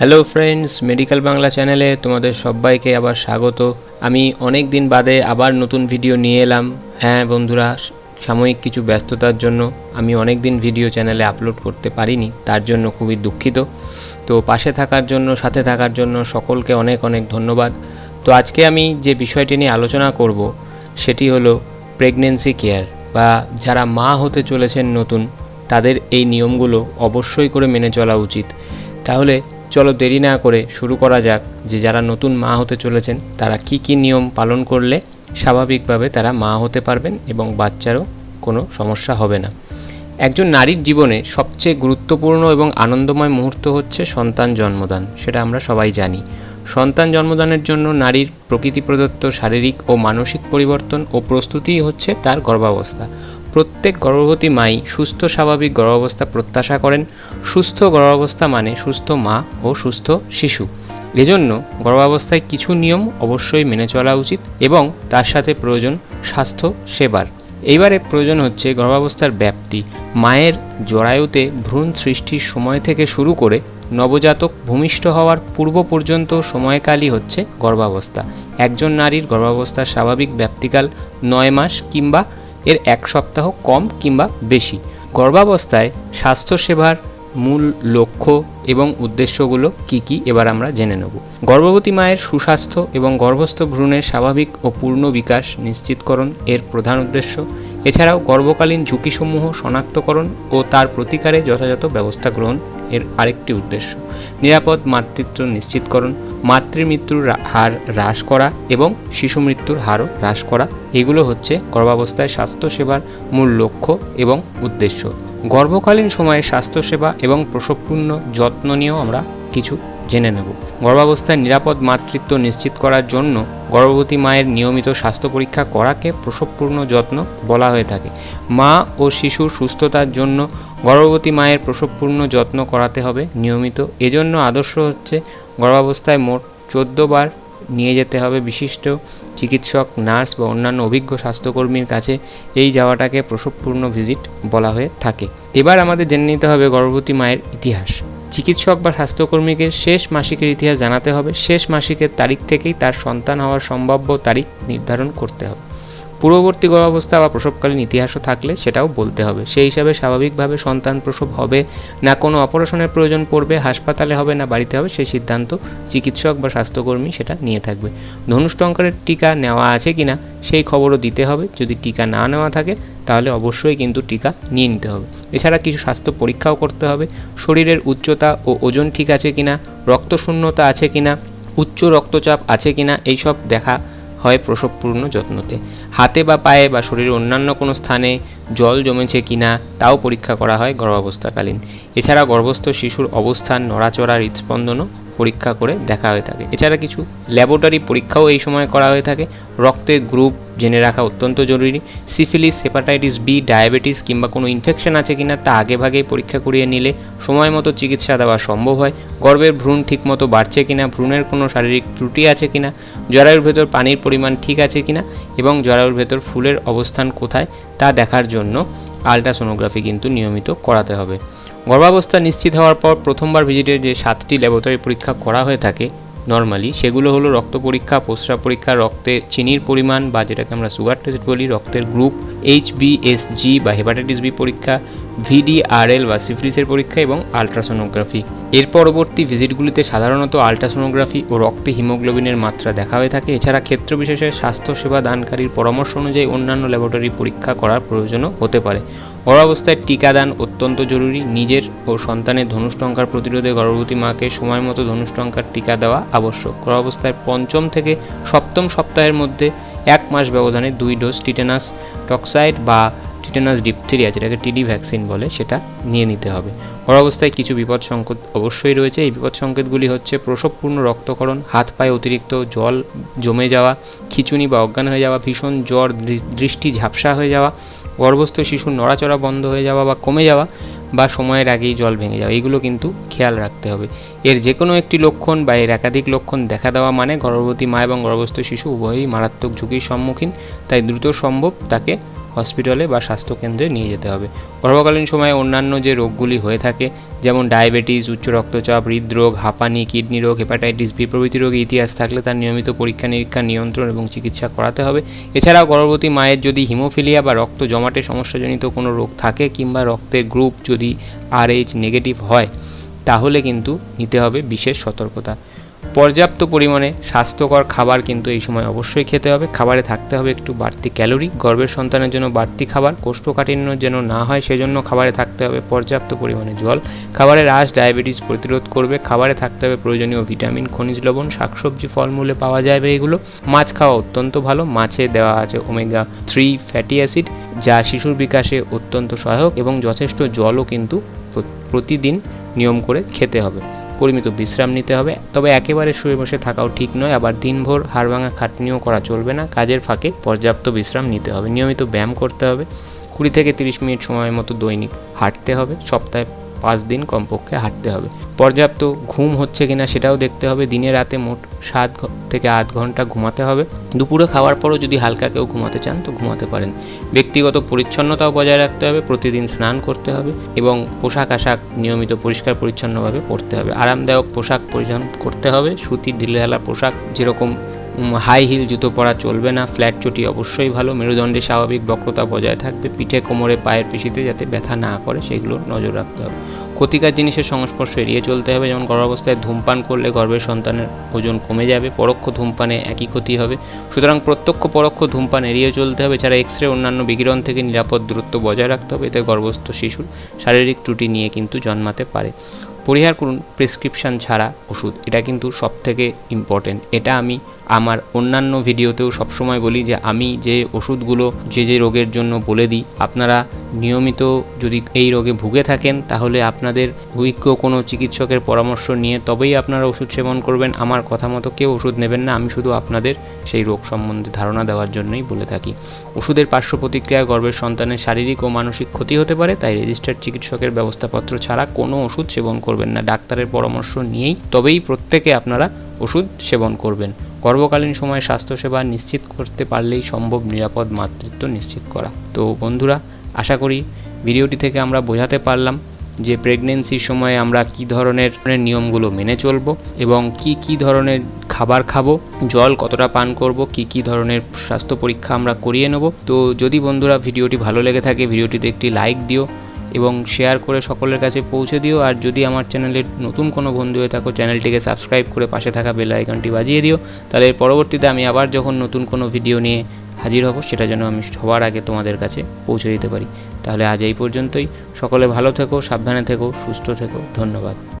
Hello friends, medical Bangla চ্যানেলে তোমাদের সবাইকে আবার স্বাগত। আমি অনেক দিন বাদে আবার নতুন ভিডিও নিয়ে এলাম। হ্যাঁ বন্ধুরা, সাময়িক কিছু ব্যস্ততার জন্য আমি অনেক দিন ভিডিও চ্যানেলে আপলোড করতে পারিনি, তার জন্য খুবই দুঃখিত। তো পাশে থাকার জন্য, সাথে থাকার জন্য সকলকে অনেক অনেক ধন্যবাদ। তো আজকে আমি যে বিষয়টি নিয়ে আলোচনা করব, সেটি হলো প্রেগনেন্সি কেয়ার বা যারা মা হতে চলেছেন নতুন, তাদের এই নিয়মগুলো অবশ্যই করে মেনে চলা উচিত। তাহলে চলো দেরি না করে শুরু করা যাক যে যারা নতুন মা হতে চলেছেন, তারা কি কি নিয়ম পালন করলে স্বাভাবিকভাবে তারা মা হতে পারবেন এবং বাচ্চারও কোনো সমস্যা হবে না। একজন নারীর জীবনে সবচেয়ে গুরুত্বপূর্ণ এবং আনন্দময় মুহূর্ত হচ্ছে সন্তান জন্মদান, সেটা আমরা সবাই জানি। সন্তান জন্মদানের জন্য নারীর প্রকৃতি প্রদত্ত শারীরিক ও মানসিক পরিবর্তন ও প্রস্তুতিই হচ্ছে তার গর্ভাবস্থা। প্রত্যেক গর্ভবতী মাই সুস্থ স্বাভাবিক গর্ভাবস্থা প্রত্যাশা করেন। সুস্থ গর্ভাবস্থা মানে সুস্থ মা ও সুস্থ শিশু। এজন্য গর্ভাবস্থায় কিছু নিয়ম অবশ্যই মেনে চলা উচিত এবং তার সাথে প্রয়োজন স্বাস্থ্য সেবার। এইবারে প্রয়োজন হচ্ছে গর্ভাবস্থার ব্যাপ্তি। মায়ের জরায়ুতে ভ্রূণ সৃষ্টির সময় থেকে শুরু করে নবজাতক ভূমিষ্ঠ হওয়ার পূর্ব পর্যন্ত সময়কালই হচ্ছে গর্ভাবস্থা। একজন নারীর গর্ভাবস্থার স্বাভাবিক ব্যাপ্তিকাল নয় মাস কিংবা এর এক সপ্তাহ কম কিংবা বেশি। গর্ভাবস্থায় স্বাস্থ্যসেবার মূল লক্ষ্য এবং উদ্দেশ্যগুলো কি কি এবার আমরা জেনে নেব। গর্ভবতী মায়ের সুস্বাস্থ্য এবং গর্ভস্থ ভ্রূণের স্বাভাবিক ও পূর্ণ বিকাশ নিশ্চিতকরণ এর প্রধান উদ্দেশ্য। এছাড়াও গর্ভকালীন ঝুঁকিসমূহ শনাক্তকরণ ও তার প্রতিকারে যথাযথ ব্যবস্থা গ্রহণ এর আরেকটি উদ্দেশ্য। নিরাপদ মাতৃত্ব নিশ্চিতকরণ। মাতৃমৃত্যুর হার হ্রাস করা এবং শিশু মৃত্যুর হারও হ্রাস করা, এগুলো হচ্ছে গর্ভাবস্থায় স্বাস্থ্যসেবার মূল লক্ষ্য এবং উদ্দেশ্য। গর্ভকালীন সময়ে স্বাস্থ্যসেবা এবং প্রসবপূর্ণ যত্ন নিয়েও আমরা কিছু জেনে নেব। গর্ভাবস্থায় নিরাপদ মাতৃত্ব নিশ্চিত করার জন্য গর্ভবতী মায়ের নিয়মিত স্বাস্থ্য পরীক্ষা করাকে প্রসবপূর্ণ যত্ন বলা হয়ে থাকে। মা ও শিশুর সুস্থতার জন্য গর্ভবতী মায়ের প্রসবপূর্ণ যত্ন করাতে হবে নিয়মিত। এজন্য আদর্শ হচ্ছে গর্ভাবস্থায় মোট চোদ্দ বার নিয়ে যেতে হবে বিশিষ্ট চিকিৎসক, নার্স বা অন্যান্য অভিজ্ঞ স্বাস্থ্যকর্মীর কাছে এই যাওয়াটাকে প্রসবপূর্ণ ভিজিট বলা হয়ে থাকে। এবার আমাদের জেনে নিতে হবে গর্ভবতী মায়ের ইতিহাস। চিকিৎসক বা স্বাস্থ্যকর্মীকে শেষ মাসিকের ইতিহাস জানাতে হবে। শেষ মাসিকের তারিখ থেকেই তার সন্তান হওয়ার সম্ভাব্য তারিখ নির্ধারণ করতে হবে। পূর্ববর্তী গর্ভাবস্থা বা প্রসবকালীন ইতিহাসও থাকলে সেটাও বলতে হবে। সেই হিসাবে স্বাভাবিকভাবে সন্তান প্রসব হবে না, কোনো অপারেশনের প্রয়োজন পড়বে, হাসপাতালে হবে না, বাড়িতে হবে, সেই সিদ্ধান্ত চিকিৎসক বা স্বাস্থ্যকর্মী সেটা নিয়ে থাকবে। ধনুষ্টঙ্করের টিকা নেওয়া আছে কি না সেই খবরও দিতে হবে। যদি টিকা না নেওয়া থাকে, তাহলে অবশ্যই কিন্তু টিকা নিয়ে নিতে হবে। এছাড়া কিছু স্বাস্থ্য পরীক্ষাও করতে হবে। শরীরের উচ্চতা ও ওজন ঠিক আছে কিনা, রক্তশূন্যতা আছে কিনা, উচ্চ রক্তচাপ আছে কিনা, এইসব দেখা হয় প্রসবপূর্ণ যত্নতে। হাতে বা পায়ে বা শরীরের অন্যান্য কোনো স্থানে জল জমেছে কিনা তাও পরীক্ষা করা হয় গর্ভাবস্থাকালীন। এছাড়া গর্ভস্থ শিশুর অবস্থান, নড়াচড়া হৃদস্পন্দনও পরীক্ষা করে দেখা হয়ে থাকে। এছাড়া কিছু ল্যাবরেটরি পরীক্ষাও এই সময় করা হয়ে থাকে। রক্তের গ্রুপ জেনে রাখা অত্যন্ত জরুরি। সিফিলিস হেপাটাইটিস বি ডায়াবেটিস কিংবা কোনো ইনফেকশন আছে কিনা তা আগে ভাগেই পরীক্ষা করিয়ে নিলে সময় মতো চিকিৎসা দেওয়া সম্ভব হয়। গর্ভের ভ্রূণ ঠিকমতো বাড়ছে কিনা, ভ্রূণের কোনো শারীরিক ত্রুটি আছে কিনা, জরায়ুর ভেতর পানির পরিমাণ ঠিক আছে কিনা এবং জরায়ুর ভেতর ফুলের অবস্থান কোথায় তা দেখার জন্য আলট্রাসোনোগ্রাফি কিন্তু নিয়মিত করাতে হবে। গর্ভাবস্থা নিশ্চিত হওয়ার পর প্রথমবার ভিজিটে যে সাতটি ল্যাবরেটরি পরীক্ষা করা হয়ে থাকে নর্মালি সেগুলো হলো রক্ত পরীক্ষা প্রস্রাব পরীক্ষা, রক্তে চিনির পরিমাণ বা যেটাকে আমরা সুগার টেস্ট বলি, রক্তের group H B S G বা হেপাটাইটিস বি পরীক্ষা ভিডিআরএল বা সিফিলিসের পরীক্ষা এবং আলট্রাসোনোগ্রাফি এর পরবর্তী ভিজিটগুলিতে সাধারণত আলট্রাসোনোগ্রাফি ও রক্তে হিমোগ্লোবিনের মাত্রা দেখা হয়ে থাকে। এছাড়া ক্ষেত্র বিশেষে স্বাস্থ্যসেবা দানকারীর পরামর্শ অনুযায়ী অন্যান্য ল্যাবরেটরি পরীক্ষা করার প্রয়োজনও হতে পারে। গর্ভাবস্থায় টিকাদান অত্যন্ত জরুরি। নিজের ও সন্তানের ধনুষ্টঙ্কার প্রতিরোধে গর্ভবতী মাকে সময় মতো ধনুষ্টঙ্কার টিকা দেওয়া আবশ্যক। গর্ভাবস্থায় পঞ্চম থেকে সপ্তম সপ্তাহের মধ্যে এক মাস ব্যবধানে দুই ডোজ টিটেনাস টক্সাইড বা টিটেনাস ডিপথেরিয়া, যেটাকে টিডি ভ্যাকসিন বলে, সেটা নিয়ে নিতে হবে। গর্ভাবস্থায় কিছু বিপদ সংকেত অবশ্যই রয়েছে। এই বিপদ সংকেতগুলি হচ্ছে প্রসবপূর্ণ রক্তকরণ হাত পায়ে অতিরিক্ত জল জমে যাওয়া, খিচুনি বা অজ্ঞান হয়ে যাওয়া, ভীষণ জ্বর দৃষ্টি ঝাপসা হয়ে যাওয়া গর্ভস্থ শিশুর নড়াচড়া বন্ধ হয়ে যাওয়া বা কমে যাওয়া বা সময়ের আগেই জল ভেঙে যাওয়া, এগুলো কিন্তু খেয়াল রাখতে হবে। এর যে কোনো একটি লক্ষণ বা এর একাধিক লক্ষণ দেখা দেওয়া মানে গর্ভবতী মা এবং গর্ভস্থ শিশু উভয়ই মারাত্মক ঝুঁকির সম্মুখীন, তাই দ্রুত সম্ভব তাকে হসপিটালে বা স্বাস্থ্যকেন্দ্রে নিয়ে যেতে হবে। গর্ভকালীন সময়ে অন্যান্য যে রোগগুলি হয়ে থাকে, যেমন ডায়াবেটিস, উচ্চ রক্তচাপ, হৃদরোগ, হাঁপানি, কিডনি রোগ, হেপাটাইটিস, বি প্রভৃতি রোগের ইতিহাস থাকলে তার নিয়মিত পরীক্ষা, নিরীক্ষা, নিয়ন্ত্রণ এবং চিকিৎসা করাতে হবে। এছাড়াও গর্ভবতী মায়ের যদি হিমোফিলিয়া বা রক্ত জমাটে সমস্যাজনিত কোনো রোগ থাকে কিংবা রক্তের গ্রুপ যদি আরএইচ নেগেটিভ হয়, তাহলে কিন্তু নিতে হবে বিশেষ সতর্কতা। পর্যাপ্ত পরিমাণে স্বাস্থ্যকর খাবার কিন্তু এই সময় অবশ্যই খেতে হবে। খাবারে থাকতে হবে একটু বাড়তি ক্যালোরি। গর্ভের সন্তানের জন্য বাড়তি খাবার। কোষ্ঠকাঠিন্য যেন না হয় সেজন্য খাবারে থাকতে হবে পর্যাপ্ত পরিমাণে জল। খাবারে রাস, ডায়াবেটিস প্রতিরোধ করবে। খাবারে থাকতে হবে প্রয়োজনীয় ভিটামিন, খনিজ লবণ, শাকসবজি, ফলমূলে পাওয়া যাবে এগুলো। মাছ খাওয়া অত্যন্ত ভালো। মাছে দেওয়া আছে ওমেগা থ্রি ফ্যাটি অ্যাসিড, যা শিশুর বিকাশে অত্যন্ত সহায়ক এবং যথেষ্ট জলও কিন্তু প্রতিদিন নিয়ম করে খেতে হবে। পরিমিত বিশ্রাম নিতে হবে। তবে একেবারে শুয়ে বসে থাকাও ঠিক নয়। আবার দিনভর হাড় ভাঙা খাটনিও করা চলবে না। কাজের ফাঁকে পর্যাপ্ত বিশ্রাম নিতে হবে। নিয়মিত ব্যায়াম করতে হবে। কুড়ি থেকে তিরিশ মিনিট সময় মতো দৈনিক হাঁটতে হবে। সপ্তাহে পাঁচ দিন কমপক্ষে হাঁটতে হবে। পর্যাপ্ত ঘুম হচ্ছে কিনা সেটাও দেখতে হবে। দিনে রাতে মোট সাত থেকে আট ঘণ্টা ঘুমাতে হবে। দুপুরে খাওয়ার পরও যদি হালকা কেউ ঘুমাতে চান, তো ঘুমাতে পারেন। ব্যক্তিগত পরিচ্ছন্নতাও বজায় রাখতে হবে। প্রতিদিন স্নান করতে হবে এবং পোশাক আশাক নিয়মিত পরিষ্কার পরিচ্ছন্নভাবে পরতে হবে। আরামদায়ক পোশাক পরিধান করতে হবে। সুতির ঢিলেঢালা পোশাক যেরকম হাই হিল জুতো পরা চলবে না ফ্ল্যাট চটি অবশ্যই ভালো, মেরুদণ্ডে স্বাভাবিক বক্রতা বজায় থাকবে, পিঠে কোমরে পায়ের পেশিতে যাতে ব্যথা না করে, সেগুলো নজর রাখতে হবে। ক্ষতিকার জিনিসের সংস্পর্শ এড়িয়ে চলতে হবে, যেমন গর্ভাবস্থায় ধূমপান করলে গর্ভের সন্তানের ওজন কমে যাবে, পরোক্ষ ধূমপানে একই ক্ষতি হবে। সুতরাং প্রত্যক্ষ পরোক্ষ ধূমপান এড়িয়ে চলতে হবে, এছাড়া এক্স রে অন্যান্য বিকিরণ থেকে নিরাপদ দূরত্ব বজায় রাখতে হবে, এতে গর্ভস্থ শিশুর শারীরিক ত্রুটি নিয়ে কিন্তু জন্মাতে পারে। পরিহার করুন, প্রেসক্রিপশন ছাড়া ওষুধ, এটা কিন্তু সব থেকে ইম্পর্টেন্ট এটা আমি আমার অন্যান্য ভিডিওতেও সবসময় বলি যে আমি যে ওষুধগুলো যে যে রোগের জন্য বলে দিই, আপনারা নিয়মিত যদি এই রোগে ভুগে থাকেন তাহলে আপনাদের অভিজ্ঞ কোনো চিকিৎসকের পরামর্শ নিয়ে তবেই আপনারা ওষুধ সেবন করবেন। আমার কথা মতো কেউ ওষুধ নেবেন না, আমি শুধু আপনাদের সেই রোগ সম্বন্ধে ধারণা দেওয়ার জন্যই বলে থাকি। ওষুধের পার্শ্ব প্রতিক্রিয়া গর্ভের সন্তানের শারীরিক ও মানসিক ক্ষতি হতে পারে, তাই রেজিস্টার্ড চিকিৎসকের ব্যবস্থাপত্র ছাড়া কোনো ওষুধ সেবন করবেন না। ডাক্তারের পরামর্শ নিয়েই তবেই প্রত্যেকে আপনারা ওষুধ সেবন করবেন। গর্ভকালীন সময়ে স্বাস্থ্যসেবা নিশ্চিত করতে পারলেই সম্ভব নিরাপদ মাতৃত্ব নিশ্চিত করা। তো বন্ধুরা, আশা করি ভিডিওটি থেকে আমরা বোঝাতে পারলাম যে প্রেগনেন্সির সময় আমরা কি ধরনের নিয়মগুলো মেনে চলবো এবং কি কি ধরনের খাবার খাব, জল কতটা পান করব, কি কি ধরনের স্বাস্থ্য পরীক্ষা আমরা করিয়ে নেব। তো যদি বন্ধুরা ভিডিওটি ভালো লেগে থাকে, ভিডিওটিতে একটি লাইক দিও এবং শেয়ার করে সকলের কাছে পৌঁছে দিও। আর যদি আমার চ্যানেলের নতুন কোনো বন্ধু হয়ে থাকো চ্যানেলটিকে সাবস্ক্রাইব করে পাশে থাকা বেল আইকনটি বাজিয়ে দিও। তাহলে পরবর্তীতে আমি আবার যখন নতুন কোনো ভিডিও নিয়ে হাজির হব, সেটা যেন আমি সবার আগে তোমাদের কাছে পৌঁছে দিতে পারি। তাহলে আজ এই পর্যন্তই। সকলে ভালো থেকো, সাবধানে থেকো, সুস্থ থেকো। ধন্যবাদ।